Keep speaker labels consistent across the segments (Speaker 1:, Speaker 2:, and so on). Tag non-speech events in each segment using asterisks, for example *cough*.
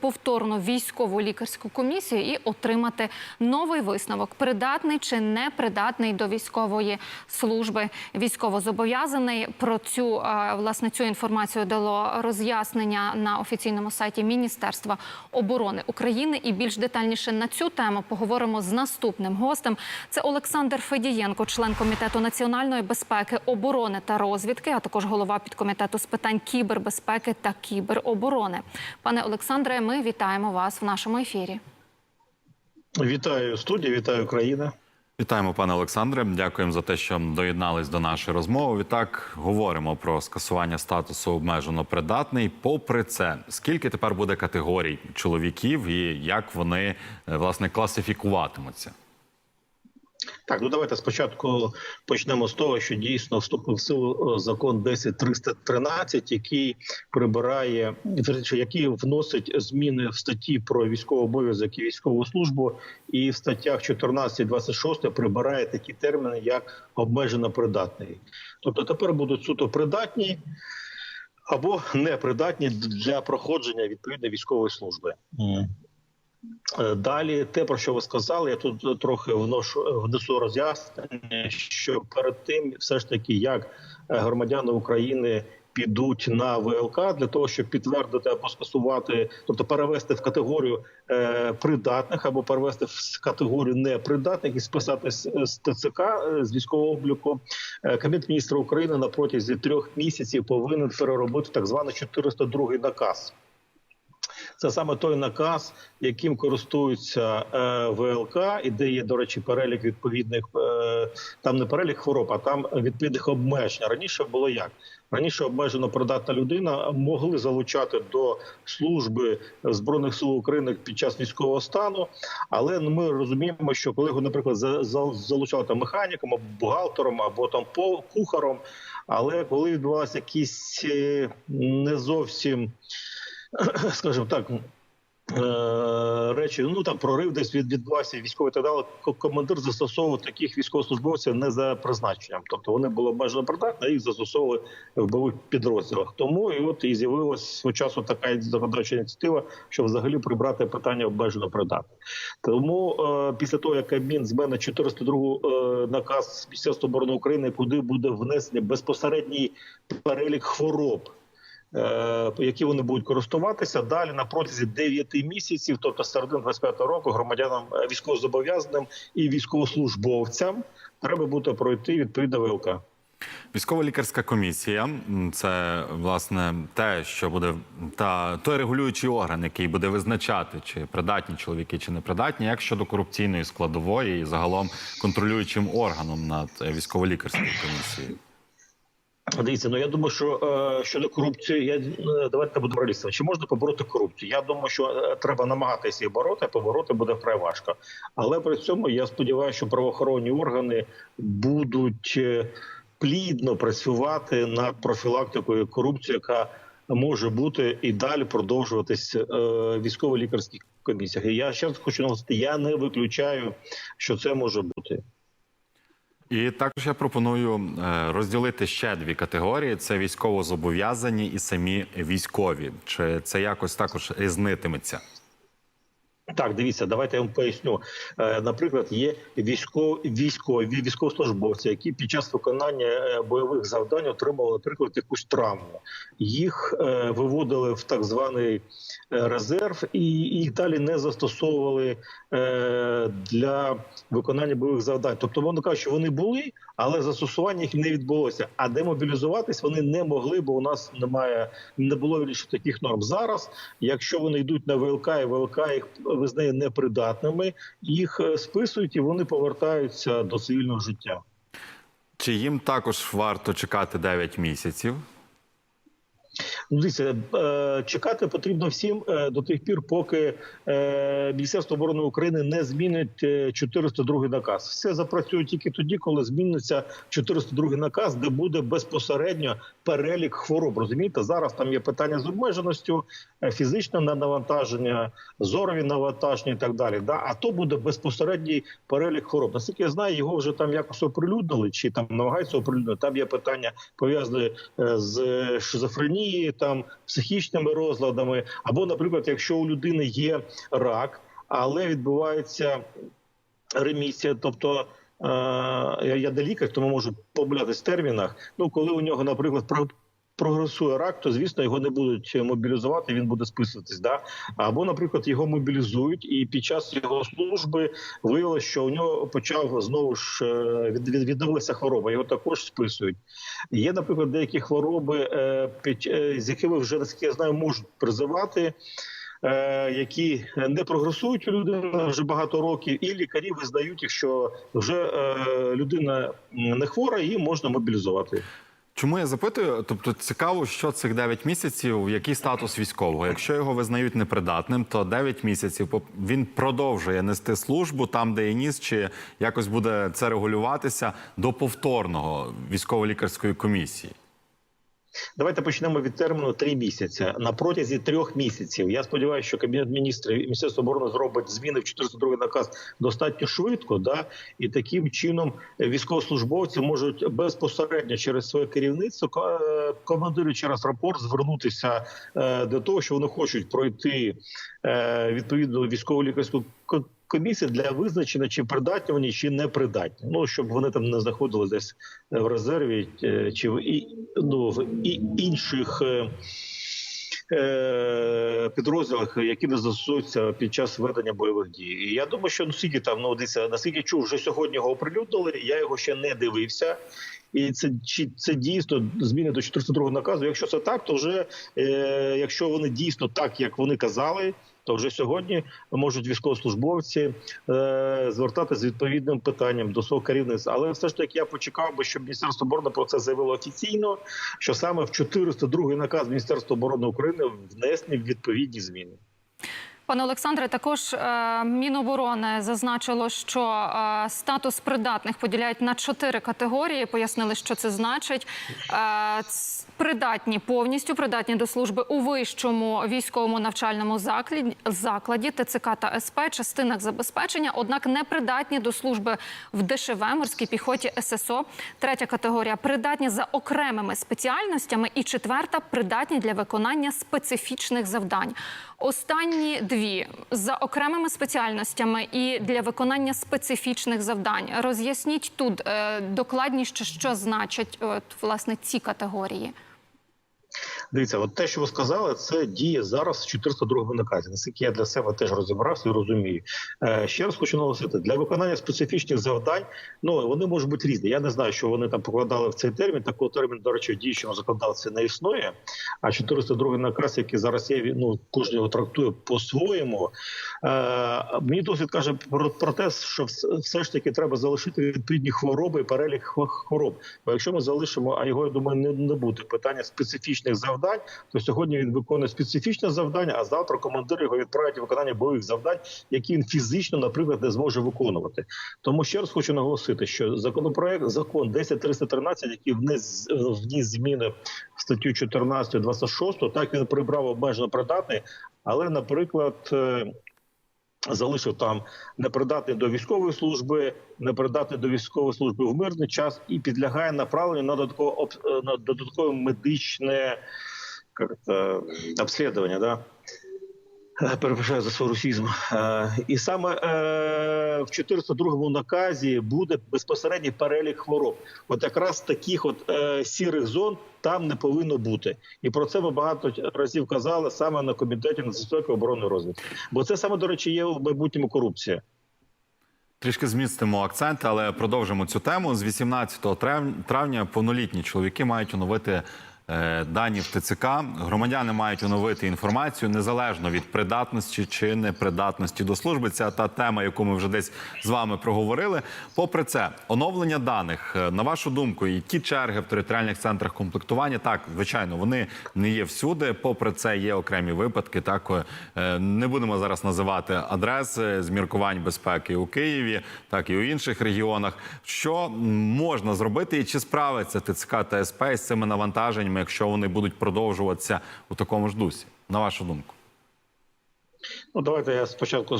Speaker 1: повторну військову лікарську комісію і отримати новий висновок: придатний чи непридатний до військової служби. Військовозобов'язаний про цю е, власне цю інформацію дало роз'яснення на офіційному сайті Міністерства оборони України. І більш детальніше на цю тему поговоримо з наступним гостем. Це Олександр Федієнко, член комітету національної безпеки, оборони та розвідки, а також голова підкомітету з питань кібербезпеки та кібероборони. Пане Олександре, ми вітаємо вас в нашому ефірі.
Speaker 2: Вітаю студію, вітаю Україна.
Speaker 3: Вітаємо, пане Олександре. Дякуємо за те, що доєднались до нашої розмови. Відтак говоримо про скасування статусу обмежено придатний. Попри це, скільки тепер буде категорій чоловіків і як вони е, власне класифікуватимуться?
Speaker 2: Так, ну давайте спочатку почнемо з того, що дійсно вступив в силу е, закон 10313, який прибирає вірніше, який вносить зміни в статті про військовий обов'язок і військову службу, і в статтях 14 і 26 прибирає такі терміни, як обмежено придатний. Тобто тепер будуть суто придатні або непридатні для проходження відповідної військової служби. Далі, те про що ви сказали, я тут трохи вношу внесу роз'яснення, що перед тим, все ж таки, як е, громадяни України підуть на ВЛК для того, щоб підтвердити або скасувати, тобто перевести в категорію е, придатних або перевести в категорію непридатних і списати з, ТЦК е, з військового обліку. Е, Кабінет міністра України на протязі трьох місяців повинен переробити так званий 402 наказ. Це саме той наказ, яким користуються е, ВЛК, і де є, до речі, перелік відповідних е, там не перелік хвороб, а там відповідних обмежень. Раніше було як раніше обмежено придатна людина могли залучати до служби збройних сил України під час військового стану. Але ну, ми розуміємо, що коли його, наприклад, за- за- залучали там механіком, або бухгалтером або там кухаром. Але коли відбувалися якісь е, не зовсім *coughs* скажімо так. е, Речі, ну там прорив десь від відбувався військовий та далі. Командир застосовував таких військовослужбовців не за призначенням. Тобто вони були обмежено придатні, а їх застосовували в бойових підрозділах. Тому і от і з'явилась свого часу така законодавча ініціатива, щоб взагалі прибрати питання обмежено придатних. Тому е, після того, як Кабмін змене 402 е, наказ Міністерства оборони України, куди буде внесення безпосередній перелік хвороб які вони будуть користуватися далі на протязі 9 місяців, тобто середини 25 року, громадянам е, військовозобов'язаним і військовослужбовцям треба буде пройти відповідно ВЛК.
Speaker 3: Військова лікарська комісія це власне те, що буде та той регулюючий орган, який буде визначати, чи придатні чоловіки, чи непридатні, як щодо корупційної складової і загалом контролюючим органом над е, військово-лікарською комісією.
Speaker 2: Дивіться, ну я думаю, що е, щодо корупції, я е, давайте будемо реалістами. Чи можна побороти корупцію? Я думаю, що е, треба намагатися її бороти, а побороти буде вкрай важко. Але при цьому я сподіваюся, що правоохоронні органи будуть е, плідно працювати над профілактикою корупції, яка може бути і далі продовжуватись е, військово-лікарських комісіях. І я ще раз хочу наголосити, я не виключаю, що це може бути.
Speaker 3: І також я пропоную е, розділити ще дві категорії: це військовозобов'язані і самі військові. Чи це якось також різнитиметься?
Speaker 2: Так, дивіться, давайте я вам поясню. Е, Наприклад, є військові військові військовослужбовці, які під час виконання е, бойових завдань отримали, наприклад, якусь травму. Їх е, виводили в так званий резерв, і їх далі не застосовували для виконання бойових завдань. Тобто, вони кажуть, що вони були, але застосування їх не відбулося. А демобілізуватись вони не могли, бо у нас немає не було більше таких норм. Зараз, якщо вони йдуть на ВЛК, і ВЛК їх визнає непридатними, їх е, списують і вони повертаються до цивільного життя.
Speaker 3: Чи їм також варто чекати 9 місяців?
Speaker 2: Ну, дивіться, е, чекати потрібно всім е, до тих пір, поки е, Міністерство оборони України не змінить е, 402 наказ. Все запрацює тільки тоді, коли зміниться 402 наказ, де буде безпосередньо перелік хвороб. Розумієте, зараз там є питання з обмеженістю, фізичне навантаження, зорові навантаження і так далі. Да? А то буде безпосередній перелік хвороб. Наскільки я знаю, його вже там якось оприлюднили, чи там намагаються оприлюднити. Там є питання пов'язані е, з шизофренією, там психічними розладами, або, наприклад, якщо у людини є рак, але відбувається ремісія, тобто. е, Я, я лікар, тому можу помилятись в термінах. Ну, коли у нього, наприклад, прогресує рак, то звісно його не будуть мобілізувати, він буде списуватись. Да? Або, наприклад, його мобілізують, і під час його служби виявилося, що у нього почав знову ж е, від, від, відновилася хвороба. Його також списують. Є, наприклад, деякі хвороби, е, е, з якими вже наскільки я знаю, можуть призивати. Які не прогресують у людини вже багато років, і лікарі визнають, їх, що вже людина не хвора, її можна мобілізувати.
Speaker 3: Чому я запитую? Тобто цікаво, що цих 9 місяців, який статус військового. Якщо його визнають непридатним, то 9 місяців він продовжує нести службу там, де і ніс, чи якось буде це регулюватися до повторного військово-лікарської комісії.
Speaker 2: Давайте почнемо від терміну три місяці. На протязі трьох місяців. Я сподіваюся, що кабінет міністрів і Міністерство оборони зробить зміни в 402 наказ достатньо швидко. Да? І таким чином військовослужбовці можуть безпосередньо через своє керівництво е, командиру через рапорт звернутися е, до того, що вони хочуть пройти е, відповідну військово-лікарську ко- комісію для визначення, чи придатні вони, чи не придатні. Ну щоб вони там не знаходились десь в резерві е, чи в і, ну, в і, інших. е, е, Підрозділах, які не застосуються під час ведення бойових дій, і я думаю, що ну там ну дивіться, наскільки чув, вже сьогодні його оприлюднили. Я його ще не дивився, і це чи це дійсно зміни до 402 наказу. Якщо це так, то вже е, якщо вони дійсно так, як вони казали, то вже сьогодні можуть військовослужбовці е, звертатися з відповідним питанням до свого керівництва. Але все ж таки я почекав би, щоб міністерство оборони про це заявило офіційно. Що саме в 402 наказ Міністерства оборони України внесені відповідні зміни.
Speaker 1: Пане Олександре, також е, Міноборони зазначило, що е, статус придатних поділяють на чотири категорії. Пояснили, що це значить. Е, придатні повністю придатні до служби у вищому військовому навчальному закладі, ТЦК та СП, частинах забезпечення, однак не придатні до служби в ДШВ, морській піхоті ССО. Третя категорія придатні за окремими спеціальностями, і четверта придатні для виконання специфічних завдань. Останні дві за окремими спеціальностями і для виконання специфічних завдань. Роз'ясніть тут е, докладніше, що значать от, власне ці категорії.
Speaker 2: Дивіться, от те, що ви сказали, це діє зараз в 402 наказі. Наскільки я для себе теж розібрався і розумію. Е, ще раз хочу наголосити, для виконання специфічних завдань ну вони можуть бути різні. Я не знаю, що вони там покладали в цей термін. Такого терміну, до речі, в діючому законодавстві не існує. А 402 наказ, який зараз є, ну кожен його трактує по-своєму. Е, мені досвід каже про, про те, що все ж таки треба залишити відповідні хвороби і перелік хвороб. Бо якщо ми залишимо, а його я думаю, не, не буде питання специфічних завдань, то сьогодні він виконує специфічне завдання, а завтра командир його відправить виконання бойових завдань, які він фізично, наприклад, не зможе виконувати. Тому ще раз хочу наголосити, що законопроект закон 10313, який вниз вніс зміни в статтю 14, 26, так він прибрав обмежено придатний, але, наприклад. е, Залишив там непридатний до військової служби, непридатний до військової служби в мирний час і підлягає направленню на додаткове на додаткове медичне як це, обслідування. Да? Перепрошую за свій русізм. Е, І саме е, в 402 наказі буде безпосередній перелік хвороб. От якраз таких от е, сірих зон там не повинно бути. І про це ми багато разів казали саме на комітеті національної оборони розвитку. Бо це саме, до речі, є в майбутньому корупція.
Speaker 3: Трішки змістимо акцент, але продовжимо цю тему. З 18 травня повнолітні чоловіки мають оновити дані в ТЦК. Громадяни мають оновити інформацію незалежно від придатності чи непридатності до служби. Це та тема, яку ми вже десь з вами проговорили. Попри це, оновлення даних е, на вашу думку, і ті черги в територіальних центрах комплектування, так звичайно, вони не є всюди. Попри це, є окремі випадки. Так е, не будемо зараз називати адреси з міркувань безпеки у Києві, так і у інших регіонах. Що можна зробити, і чи справиться ТЦК та СП з цими навантаженнями, якщо вони будуть продовжуватися у такому ж дусі? На вашу думку?
Speaker 2: Ну, давайте я спочатку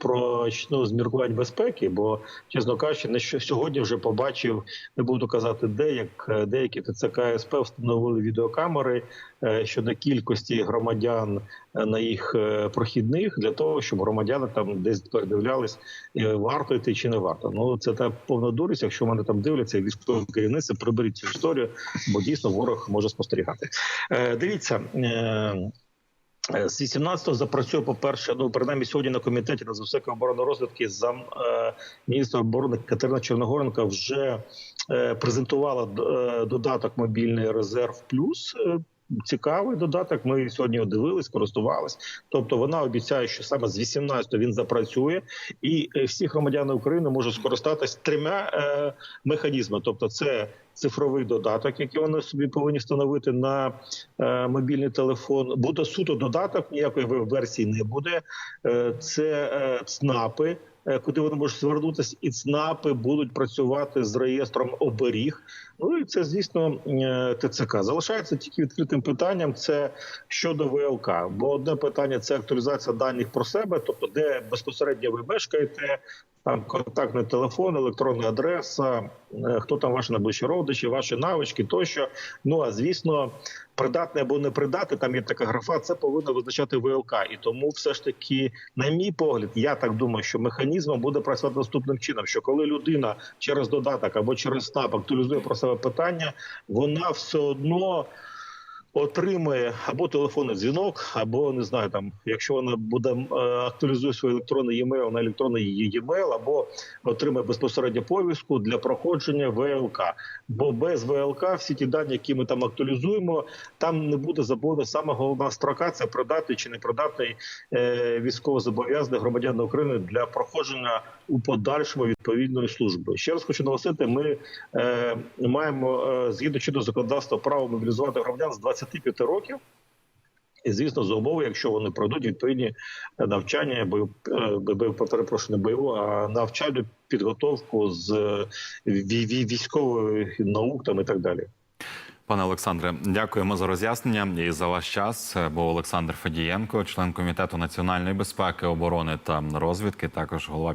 Speaker 2: с- почну з безпеки, бо, чесно кажучи, не що сьогодні вже побачив, не буду казати, де як деякі ТЦК СП встановили відеокамери е, щодо кількості громадян е, на їх е, прохідних для того, щоб громадяни там десь передивлялись, варто йти чи не варто. Ну це та повна дурість. Якщо мене там дивляться, військове керівництво, приберіть цю історію, бо дійсно ворог може спостерігати. Дивіться. Е, З 18-го запрацює, по-перше, ну принаймні сьогодні на комітеті на безпеки оборони розвідки зам е, міністра оборони Катерина Чорногоренка вже е, презентувала додаток мобільний резерв плюс. Цікавий додаток. Ми сьогодні його дивились, користувались. Тобто вона обіцяє, що саме з 18-го він запрацює, і всі громадяни України можуть скористатись трьома механізмами. Тобто, це цифровий додаток, який вони собі повинні встановити на е, мобільний телефон. Буде суто додаток, ніякої версії не буде. Е, це е, ЦНАПи. е, Куди вони можуть звернутися, і ЦНАПи будуть працювати з реєстром оберіг. Ну і це, звісно, е, ТЦК. Залишається тільки відкритим питанням. Це щодо ВЛК. Бо одне питання це актуалізація даних про себе, тобто де безпосередньо ви мешкаєте, там контактний телефон, електронна адреса, е, хто там ваші найближчі родичі, ваші навички тощо. Ну а звісно, придатне або не придатне, там є така графа. Це повинно визначати ВЛК. І тому, все ж таки, на мій погляд, я так думаю, що механізмом буде працювати наступним чином: що коли людина через додаток або через СНАП актуалізує про себе питання, вона все одно. Отримає або телефонний дзвінок, або не знаю, там, якщо вона буде е, актуалізує свій електронний e-mail на електронний e-mail, або отримає безпосередньо повістку для проходження ВЛК. Бо без ВЛК всі ті дані, які ми там актуалізуємо, там не буде забуде саме головна строка це придатний чи не придатний е, військовозобов'язаний громадян України для проходження у подальшому відповідної служби. Ще раз хочу наголосити, ми е, маємо е, згідно чинного законодавства право мобілізувати громадян з 25 років. І звісно, за умови, якщо вони пройдуть відповідні навчання, бою, е, перепрошую, не бойову, а навчальну підготовку з е, вій- вій- військової наук там і так далі.
Speaker 3: Пане Олександре, дякуємо за роз'яснення і за ваш час. Був Олександр Фадієнко, член комітету національної безпеки, оборони та розвідки, також голова